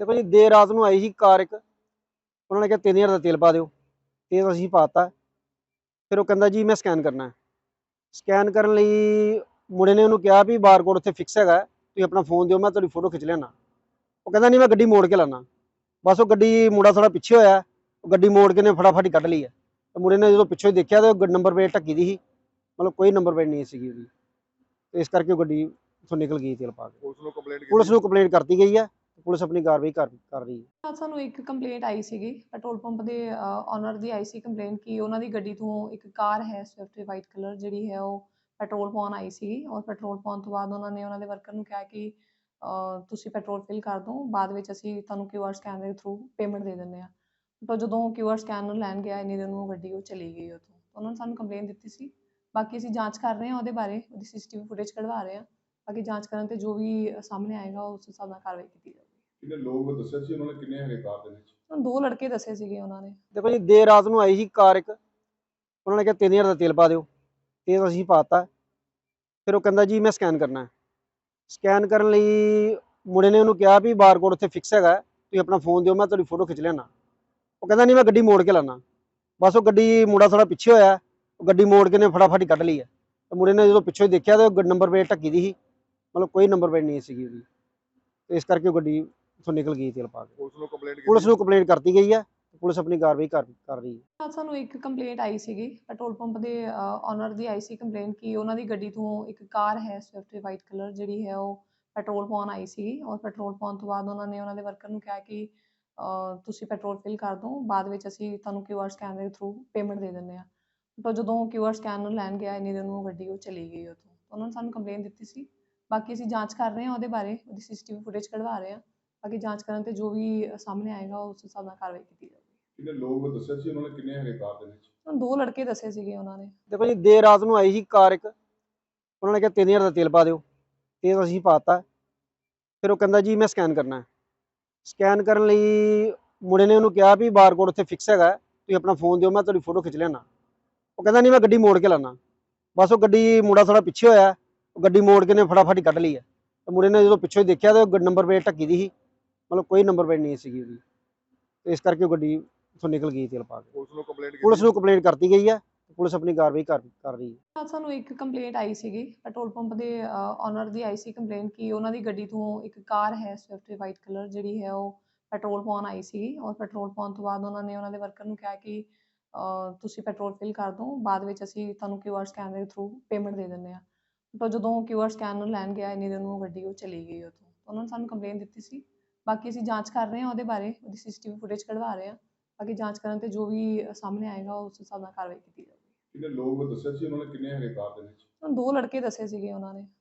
ਦੇਖੋ ਜੀ ਦੇਰ ਰਾਤ ਨੂੰ ਆਈ ਸੀ ਕਾਰ ਇੱਕ। ਉਹਨਾਂ ਨੇ ਕਿਹਾ 3000 ਦਾ ਤੇਲ ਪਾ ਦਿਓ। ਤੇਲ ਅਸੀਂ ਪਾਤਾ। ਫਿਰ ਉਹ ਕਹਿੰਦਾ ਜੀ ਮੈਂ ਸਕੈਨ ਕਰਨਾ। ਹੈ ਸਕੈਨ ਕਰਨ ਲਈ ਮੁੰਡੇ ਨੇ ਉਹਨੂੰ ਕਿਹਾ ਵੀ ਬਾਰਕੋਡ ਉੱਥੇ ਫਿਕਸ ਹੈਗਾ। ਤੁਸੀਂ ਆਪਣਾ ਫੋਨ ਦਿਓ ਮੈਂ ਤੁਹਾਡੀ ਫੋਟੋ ਖਿੱਚ ਲੈਣਾ ਉਹ ਕਹਿੰਦਾ ਨਹੀਂ ਮੈਂ ਗੱਡੀ ਮੋੜ ਕੇ ਲਾਣਾ ਬਸ ਉਹ ਗੱਡੀ ਮੁੰਡਾ ਥੋੜਾ ਪਿੱਛੇ ਹੋਇਆ। ਉਹ ਗੱਡੀ ਮੋੜ ਕੇ ਨੇ ਫਟਾਫਟ ਕੱਢ ਲਈ ਹੈ ਤੇ ਮੁੰਡੇ ਨੇ ਜਦੋਂ ਪਿੱਛੋਂ ਦੇਖਿਆ ਤੇ ਉਹ ਨੰਬਰ ਪਲੇਟ ਢੱਕੀ ਦੀ ਸੀ। ਮਤਲਬ ਕੋਈ ਨੰਬਰ ਪਲੇਟ ਨਹੀਂ ਸੀਗੀ ਉਹਦੀ। ਤੇ ਇਸ ਕਰਕੇ ਉਹ ਗੱਡੀ ਉੱਥੋਂ ਨਿਕਲ ਗਈ ਤੇਲ ਪਾ ਕੇ। ਪੁਲਿਸ ਨੂੰ ਕੰਪਲੇਂਟ ਕਰਤੀ ਗਈ ਹੈ ਪੁਲਿਸ ਆਪਣੀ ਕਾਰਵਾਈ ਕਰ ਕਰ ਰਹੀ ਹੈ। ਅੱਜ ਸਾਨੂੰ ਇੱਕ ਕੰਪਲੇਂਟ ਆਈ ਸੀਗੀ। ਪੈਟਰੋਲ ਪੰਪ ਦੇ ਓਨਰ ਦੀ ਆਈ ਸੀ ਕੰਪਲੇਂਟ ਕਿ ਉਹਨਾਂ ਦੀ ਗੱਡੀ ਤੋਂ ਇੱਕ ਕਾਰ ਹੈ ਸਵਿਫਟ ਵਾਈਟ ਕਲਰ ਜਿਹੜੀ ਹੈ, ਉਹ ਪੈਟਰੋਲ ਪਾਉਣ ਆਈ ਸੀਗੀ ਔਰ ਪੈਟਰੋਲ ਪਾਉਣ ਤੋਂ ਬਾਅਦ ਉਹਨਾਂ ਨੇ ਉਹਨਾਂ ਦੇ ਵਰਕਰ ਨੂੰ ਕਿਹਾ ਕਿ ਤੁਸੀਂ ਪੈਟਰੋਲ ਫਿਲ ਕਰ ਦਿਓ। ਬਾਅਦ ਵਿੱਚ ਅਸੀਂ ਤੁਹਾਨੂੰ ਕਿਊਆਰ ਸਕੈਨ ਦੇ ਥਰੂ ਪੇਮੈਂਟ ਦੇ ਦਿੰਦੇ ਆ ਤਾਂ ਜਦੋਂ ਕਿਊਆਰ ਸਕੈਨ ਨੂੰ ਲੈਣ ਗਿਆ, ਇੰਨੀ ਦਿਨ ਨੂੰ ਉਹ ਗੱਡੀ ਉਹ ਚਲੀ ਗਈ ਉੱਥੋਂ। ਉਹਨਾਂ ਨੇ ਸਾਨੂੰ ਕੰਪਲੇਂਟ ਦਿੱਤੀ ਸੀ। ਬਾਕੀ ਅਸੀਂ ਜਾਂਚ ਕਰ ਰਹੇ ਹਾਂ ਉਹਦੇ ਬਾਰੇ, ਉਹਦੀ ਸੀਸੀਟੀਵੀ ਫੁਟੇਜ ਕਢਵਾ ਰਹੇ ਹਾਂ। ਬਾਕੀ ਜਾਂਚ ਕਰਨ ਤੇ ਜੋ ਵੀ ਸਾਹਮਣੇ ਆਏਗਾ, ਉਸ ਹਿਸਾਬ ਨਾਲ ਕਾਰਵਾਈ ਕੀਤੀ ਜਾਵੇਗੀ ਕਿੰਨੇ ਲੋਕ ਦੱਸਿਆ ਸੀ ਉਹਨਾਂ ਨੇ ਕਿੰਨੇ ਹੈਗੇ ਕਾਰ ਦੇ ਵਿੱਚ? ਦੋ ਲੜਕੇ ਦੱਸੇ ਸੀਗੇ ਉਹਨਾਂ ਨੇ। ਦੇਖੋ ਜੀ ਦੇਰ ਰਾਤ ਨੂੰ ਆਈ ਸੀ ਕਾਰ ਇੱਕ। ਉਹਨਾਂ ਨੇ ਕਿਹਾ 3000 ਦਾ ਤੇਲ ਪਾ ਦਿਓ। ਤੇਲ ਅਸੀਂ ਪਾਤਾ। ਫਿਰ ਉਹ ਕਹਿੰਦਾ ਜੀ ਮੈਂ ਸਕੈਨ ਕਰਨਾ ਹੈ। ਸਕੈਨ ਕਰਨ ਲਈ ਮੁੰਡੇ ਨੇ ਉਹਨੂੰ ਕਿਹਾ ਵੀ ਬਾਰਕੋਡ ਉੱਥੇ ਫਿਕਸ ਹੈਗਾ ਹੈ, ਤੁਸੀਂ ਆਪਣਾ ਫੋਨ ਦਿਓ ਮੈਂ ਤੁਹਾਡੀ ਫੋਟੋ ਖਿੱਚ ਲੈਣਾ ਉਹ ਕਹਿੰਦਾ ਨਹੀਂ ਮੈਂ ਗੱਡੀ ਮੋੜ ਕੇ ਲਾਣਾ ਬਸ ਉਹ ਗੱਡੀ ਮੁੰਡਾ ਥੋੜਾ ਪਿੱਛੇ ਹੋਇਆ ਉਹ ਗੱਡੀ ਮੋੜ ਕੇ ਨੇ ਫਟਾਫਟ ਕੱਢ ਲਈ ਹੈ। ਤੇ ਮੁੰਡੇ ਨੇ ਜਦੋਂ ਪਿੱਛੋਂ ਹੀ ਦੇਖਿਆ ਤੇ ਉਹ ਨੰਬਰ ਪਲੇਟ ਢੱਕੀ ਦੀ ਸੀ। ਮਤਲਬ ਕੋਈ ਨੰਬਰ ਪਲੇਟ ਨਹੀਂ ਸੀਗੀ ਉਹਦੀ। ਤੇ ਇਸ ਕਰਕੇ ਉਹ ਗੱਡੀ ਉੱਥੋਂ ਨਿਕਲ ਗਈ ਤੇਲ ਪਾ ਕੇ। ਪੁਲਿਸ ਨੂੰ ਕੰਪਲੇਂਟ ਕੀਤੀ? ਪੁਲਿਸ ਨੂੰ ਕੰਪਲੇਂਟ ਕਰਤੀ ਗਈ ਹੈ ਪੁਲਿਸ ਆਪਣੀ ਕਾਰਵਾਈ ਕਰ ਕਰ ਰਹੀ ਹੈ ਸਾਨੂੰ ਇੱਕ ਕੰਪਲੇਂਟ ਆਈ ਸੀਗੀ। ਪੈਟਰੋਲ ਪੰਪ ਦੇ ਓਨਰ ਦੀ ਆਈ ਸੀ ਕੰਪਲੇਂਟ ਕਿ ਉਹਨਾਂ ਦੀ ਗੱਡੀ ਤੋਂ ਇੱਕ ਕਾਰ ਹੈ ਸਵਿਫਟ ਵਾਈਟ ਕਲਰ ਜਿਹੜੀ ਹੈ ਉਹ ਪੈਟਰੋਲ ਪਾਉਣ ਆਈ ਸੀਗੀ। ਔਰ ਪੈਟਰੋਲ ਪਾਉਣ ਤੋਂ ਬਾਅਦ ਉਹਨਾਂ ਨੇ ਉਹਨਾਂ ਦੇ ਵਰਕਰ ਨੂੰ ਕਿਹਾ ਕਿ ਤੁਸੀਂ ਪੈਟਰੋਲ ਫਿਲ ਕਰ ਦਿਓ। ਬਾਅਦ ਵਿੱਚ ਅਸੀਂ ਤੁਹਾਨੂੰ ਕਿਊਆਰ ਸਕੈਨ ਦੇ ਥਰੂ ਪੇਮੈਂਟ ਦੇ ਦਿੰਦੇ ਆ ਤਾਂ ਜਦੋਂ ਕਿਊਆਰ ਸਕੈਨ ਲੈਣ ਗਿਆ ਇੰਨੀ ਦਿਨ ਨੂੰ ਉਹ ਗੱਡੀ ਉਹ ਚਲੀ ਗਈ ਉੱਥੋਂ। ਉਹਨਾਂ ਨੇ ਸਾਨੂੰ ਕੰਪਲੇਂਟ ਦਿੱਤੀ ਸੀ। ਬਾਕੀ ਅਸੀਂ ਜਾਂਚ ਕਰ ਰਹੇ ਹਾਂ ਉਹਦੇ ਬਾਰੇ ਉਹਦੀ ਸੀਸੀਟੀਵੀ ਫੁਟੇਜ ਕਢਵਾ ਰਹੇ ਹਾਂ। ਬਾਕੀ ਜਾਂਚ ਕਰਨ ਤੇ ਜੋ ਵੀ ਸਾਹਮਣੇ ਆਏਗਾ ਉਸ ਹਿਸਾਬ ਨਾਲ ਕਾਰਵਾਈ ਕੀਤੀ ਜਾਵੇਗੀ ਕਿੰਨੇ ਲੋਕ ਦੱਸਿਆ ਸੀ ਉਹਨਾਂ ਨੇ? ਕਿੰਨੇ ਹੈਗੇ ਕਾਰ ਦੇ ਵਿੱਚ? ਦੋ ਲੜਕੇ ਦੱਸੇ ਸੀਗੇ ਉਹਨਾਂ ਨੇ। ਦੇਖੋ ਜੀ ਦੇਰ ਰਾਤ ਨੂੰ ਆਈ ਸੀ ਕਾਰ ਇੱਕ। ਉਹਨਾਂ ਨੇ ਕਿਹਾ 3000 ਦਾ ਤੇਲ ਪਾ ਦਿਓ। ਤੇਲ ਅਸੀਂ ਪਾਤਾ। ਫਿਰ ਉਹ ਕਹਿੰਦਾ ਜੀ ਮੈਂ ਸਕੈਨ ਕਰਨਾ ਹੈ। ਸਕੈਨ ਕਰਨ ਲਈ ਮੁੰਡੇ ਨੇ ਉਹਨੂੰ ਕਿਹਾ ਵੀ ਬਾਰਕੋਡ ਉੱਥੇ ਫਿਕਸ ਹੈਗਾ ਹੈ, ਤੁਸੀਂ ਆਪਣਾ ਫੋਨ ਦਿਓ ਮੈਂ ਤੁਹਾਡੀ ਫੋਟੋ ਖਿੱਚ ਲੈਣਾ ਉਹ ਕਹਿੰਦਾ ਨਹੀਂ ਮੈਂ ਗੱਡੀ ਮੋੜ ਕੇ ਲਾਣਾ ਬਸ ਉਹ ਗੱਡੀ ਮੁੰਡਾ ਥੋੜਾ ਪਿੱਛੇ ਹੋਇਆ ਉਹ ਗੱਡੀ ਮੋੜ ਕੇ ਨੇ ਫਟਾਫਟ ਹੀ ਕੱਢ ਲਈ ਹੈ। ਤੇ ਮੁੰਡੇ ਨੇ ਜਦੋਂ ਪਿੱਛੋਂ ਦੇਖਿਆ ਤੇ ਉਹ ਨੰਬਰ ਪਲੇਟ ਢੱਕੀ ਦੀ ਸੀ। ਮਤਲਬ ਕੋਈ ਨੰਬਰ ਪਲੇਟ ਨਹੀਂ ਸੀਗੀ ਉਹਦੀ। ਤੇ ਇਸ ਕਰਕੇ ਉਹ ਗੱਡੀ ਉੱਥੋਂ ਨਿਕਲ ਗਈ ਤੇਲ ਪਾ ਕੇ। ਪੁਲਿਸ ਨੂੰ ਕੰਪਲੇਂਟ ਕੀਤੀ? ਪੁਲਿਸ ਨੂੰ ਕੰਪਲੇਂਟ ਕਰਤੀ ਗਈ ਹੈ ਪੁਲਿਸ ਆਪਣੀ ਕਾਰਵਾਈ ਕਰ ਕਰ ਰਹੀ ਹੈ। ਸਾਨੂੰ ਇੱਕ ਕੰਪਲੇਂਟ ਆਈ ਸੀਗੀ ਪੈਟਰੋਲ ਪੰਪ ਦੇ ਓਨਰ ਦੀ ਆਈ ਸੀ ਕੰਪਲੇਂਟ ਕਿ ਉਹਨਾਂ ਦੀ ਗੱਡੀ ਤੋਂ ਇੱਕ ਕਾਰ ਹੈ ਸਵਿਫਟ ਵਾਈਟ ਕਲਰ ਜਿਹੜੀ ਹੈ ਉਹ ਪੈਟਰੋਲ ਪਾਉਣ ਆਈ ਸੀਗੀ। ਔਰ ਪੈਟਰੋਲ ਪਾਉਣ ਤੋਂ ਬਾਅਦ ਉਹਨਾਂ ਨੇ ਉਹਨਾਂ ਦੇ ਵਰਕਰ ਨੂੰ ਕਿਹਾ ਕਿ ਤੁਸੀਂ ਪੈਟਰੋਲ ਫਿਲ ਕਰ ਦਿਓ ਬਾਅਦ ਵਿੱਚ ਅਸੀਂ ਤੁਹਾਨੂੰ ਕਿਊਆਰ ਸਕੈਨ ਦੇ ਥਰੂ ਪੇਮੈਂਟ ਦੇ ਦਿੰਦੇ ਆ ਤਾਂ ਜਦੋਂ ਕਿਊਆਰ ਸਕੈਨ ਲੈਣ ਗਿਆ ਇੰਨੀ ਦਿਨ ਉਹ ਗੱਡੀ ਉਹ ਚਲੀ ਗਈ ਉੱਥੋਂ। ਉਹਨਾਂ ਨੇ ਸਾਨੂੰ ਕੰਪਲੇਂਟ ਦਿੱਤੀ ਸੀ। ਬਾਕੀ ਅਸੀਂ ਜਾਂਚ ਕਰ ਰਹੇ ਹਾਂ ਉਹਦੇ ਬਾਰੇ ਉਹਦੀ ਸੀਸੀਟੀਵੀ ਫੁਟੇਜ ਕਢਵਾ ਰਹੇ ਹਾਂ। ਬਾਕੀ ਜਾਂਚ ਕਰਨ ਤੇ ਜੋ ਵੀ ਸਾਹਮਣੇ ਆਏਗਾ ਉਸ ਹਿਸਾਬ ਨਾਲ ਕਾਰਵਾਈ ਕੀਤੀ ਜਾਵੇਗੀ ਕਿੰਨੇ ਲੋਕ ਦੱਸਿਆ ਸੀ ਉਹਨਾਂ ਨੇ? ਕਿੰਨੇ ਹੈਗੇ ਕਾਰ ਦੇ ਵਿੱਚ? ਦੋ ਲੜਕੇ ਦੱਸੇ ਸੀਗੇ ਉਹਨਾਂ ਨੇ।